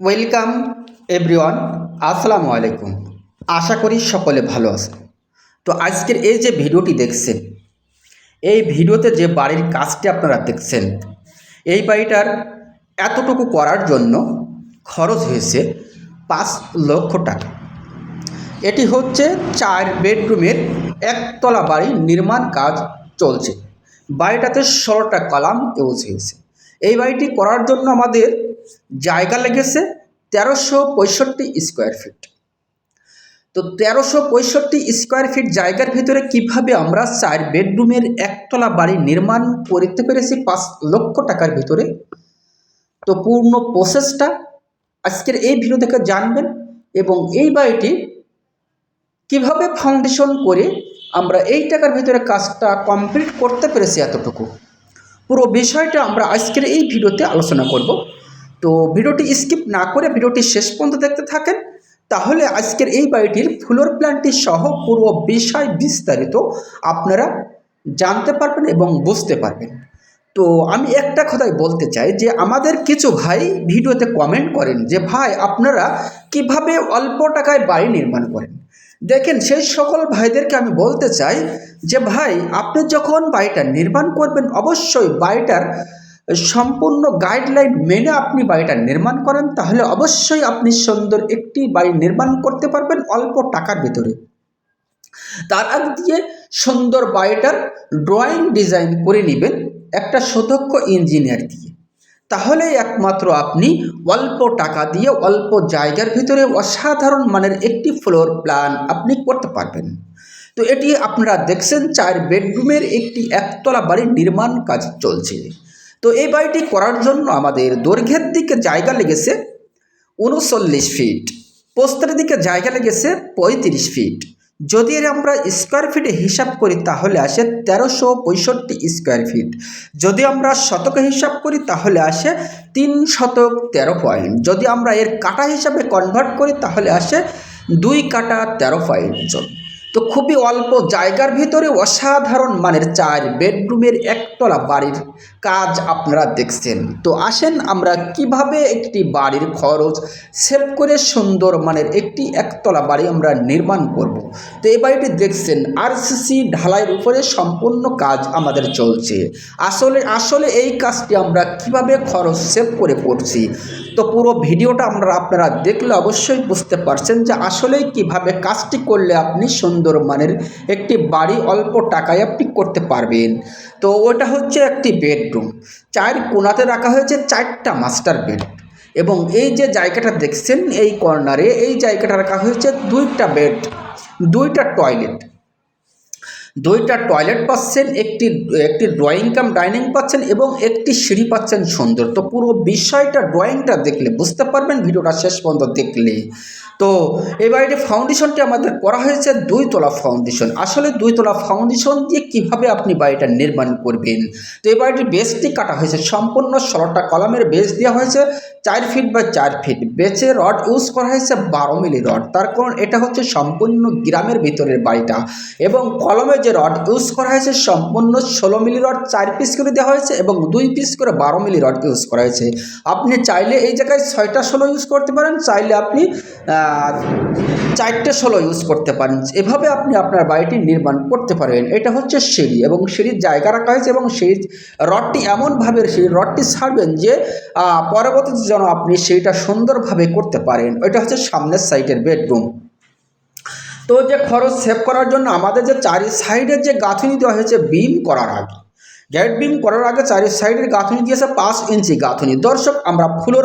Welcome everyone আসসালামু আলাইকুম। আশা করি সকলে ভালো আছেন। তো আজকের এই যে ভিডিওটি দেখছেন, এই ভিডিওতে যে বাড়ির কাজটি আপনারা দেখছেন, এই বাড়িটার এতটুকু করার জন্য খরচ হয়েছে পাঁচ লক্ষ টাকা। এটি হচ্ছে চার বেডরুমের একতলা বাড়ি নির্মাণ কাজ চলছে। বাড়িটাতে ষোলোটা কলাম ইউজ হয়েছে। এই বাড়িটি করার জন্য আমাদের জায়গা লেগেছে তেরোশো পঁয়ষট্টি স্কোয়ার ফিট। তো তেরোশো পঁয়ষট্টি স্কোয়ার ফিট জায়গার ভিতরে কীভাবে আমরা চার বেডরুমের একতলা বাড়ি নির্মাণ করতে পেরেছি পাঁচ লক্ষ টাকার ভিতরে? তো পূর্ণ প্রসেসটা আজকের এই ভিডিও থেকে জানবেন এবং এই বাড়িটি কীভাবে ফাউন্ডেশন করে আমরা এই টাকার ভিতরে কাজটা কমপ্লিট করতে পেরেছি এতটুকু। পুরো বিষয়টা আমরা আজকের এই ভিডিওতে আলোচনা করব। তো ভিডিওটি স্কিপ না করে ভিডিওটি শেষ পর্যন্ত দেখতে থাকেন। তাহলে আজকের এই বাড়িটির ফ্লোর প্ল্যানটি সহ পুরো বিষয় বিস্তারিত আপনারা জানতে পারবেন এবং বুঝতে পারবেন। তো আমি একটা কথাই বলতে চাই যে আমাদের কিছু ভাই ভিডিওতে কমেন্ট করেন যে, ভাই, আপনারা কীভাবে অল্প টাকায় বাড়ি নির্মাণ করেন? দেখেন, সেই সকল ভাইদেরকে আমি বলতে চাই যে, ভাই, আপনি যখন বাড়িটা নির্মাণ করবেন, অবশ্যই বাড়িটার সম্পূর্ণ গাইডলাইন মেনে আপনি বাড়িটা নির্মাণ করেন, তাহলে অবশ্যই আপনি সুন্দর একটি বাড়ি নির্মাণ করতে পারবেন অল্প টাকার ভিতরে। তার আগ দিয়ে সুন্দর বাড়িটার ড্রয়িং ডিজাইন করে নেবেন একটা সুদক্ষ ইঞ্জিনিয়ার দিয়ে। তাহলে একমাত্র আপনি অল্প টাকা দিয়ে অল্প জায়গার ভিতরে অসাধারণ মানের একটি ফ্লোর প্ল্যান আপনি করতে পারবেন। তো এটি আপনারা দেখছেন, চার বেডরুমের একটি একতলা বাড়ির নির্মাণ কাজ চলছে। তো এই বাড়িটি করার জন্য আমাদের দৈর্ঘ্যের দিকে জায়গা লেগেছে উনচল্লিশ ফিট পোস্তের দিকে জায়গা লেগেছে পঁয়ত্রিশ ফিট। যদি এর আমরা স্কোয়ার ফিটে হিসাব করি তাহলে আসে তেরোশো পঁয়ষট্টি স্কোয়ার ফিট যদি আমরা শতকে হিসাব করি তাহলে আসে তিন শতক তেরো পয়েন্ট যদি আমরা এর কাটা হিসাবে কনভার্ট করি তাহলে আসে দুই কাটা তেরো পয়েন্ট তো খুবই অল্প জায়গার ভিতরে অসাধারণ মানের চার বেডরুমের একতলা বাড়ির কাজ আপনারা দেখছেন। তো আসেন আমরা কীভাবে একটি বাড়ির খরচ সেভ করে সুন্দর মানের একটি একতলা বাড়ি আমরা নির্মাণ করব। তো এই বাড়িটি দেখছেন আরসিসি ঢালাইয়ের উপরে সম্পূর্ণ কাজ আমাদের চলছে। আসলে আসলে এই কাজটি আমরা কীভাবে খরচ সেভ করে করছি? তো পুরো ভিডিওটা আমরা আপনারা দেখলে অবশ্যই বুঝতে পারছেন যে আসলেই কীভাবে কাজটি করলে আপনি সুন্দর মানের একটি বাড়ি অল্প টাকায় আপনি করতে পারবেন। তো ওটা হচ্ছে একটি বেডরুম। চার কোনাতে রাখা হয়েছে চারটা মাস্টার বেড এবং এই যে জায়গাটা দেখছেন এই কর্নারে, এই জায়গাটা রাখা হয়েছে দুইটা বেড, দুইটা টয়লেট। দুইটা টয়লেট পাচ্ছেন, একটি একটি ড্রয়িং কাম ডাইনিং পাচ্ছেন এবং একটি সিঁড়ি পাচ্ছেন সুন্দর। তো পুরো বিষয়টা ড্রয়িংটা দেখলে বুঝতে পারবেন, ভিডিওটা শেষ পর্যন্ত দেখলে। তো এই বাড়িটি ফাউন্ডেশনটি আমাদের করা হয়েছে দুই তলা ফাউন্ডেশন আসলে দুই তলা ফাউন্ডেশন দিয়ে কীভাবে আপনি বাড়িটা নির্মাণ করবেন? তো এই বাড়িটির বেসটি কাটা হয়েছে, সম্পূর্ণ ষোলোটা কলামের বেস দেওয়া হয়েছে, চার ফিট বা চার ফিট বেচে রড ইউজ করা হয়েছে বারো মিলি রড তার কারণ এটা হচ্ছে সম্পূর্ণ গ্রামের ভিতরের বাড়িটা। এবং কলমে যে রড ইউজ করা হয়েছে, সম্পূর্ণ ষোলো মিলি রড, চার পিস করে দেওয়া হয়েছে এবং দুই পিস করে বারো মিলি রড ইউজ করা হয়েছে। আপনি চাইলে এই জায়গায় ছয়টা ষোলো ইউজ করতে পারেন, চাইলে আপনি চারটে ষোলো ইউজ করতে পারেন। এভাবে আপনি আপনার বাড়িটি নির্মাণ করতে পারেন এটা হচ্ছে সিঁড়ি এবং সিঁড়ির জায়গা রাখা হয়েছে এবং সেই রডটি এমনভাবে, সেই রডটি ছাড়বেন যে পরবর্তীতে যেন আপনি সেইটা সুন্দরভাবে করতে পারেন। ওইটা হচ্ছে সামনের সাইডের বেডরুম তো যে খরচ সেভ করার জন্য আমাদের যে চারি সাইডের যে গাঁথুনি দেওয়া হয়েছে বিম করার আগে। গেট বিম করার আগে চারি সাইডের গাঁথুনি দিয়েছে পাঁচ ইঞ্চি গাঁথুনি। দর্শক, আমরা ফুলোর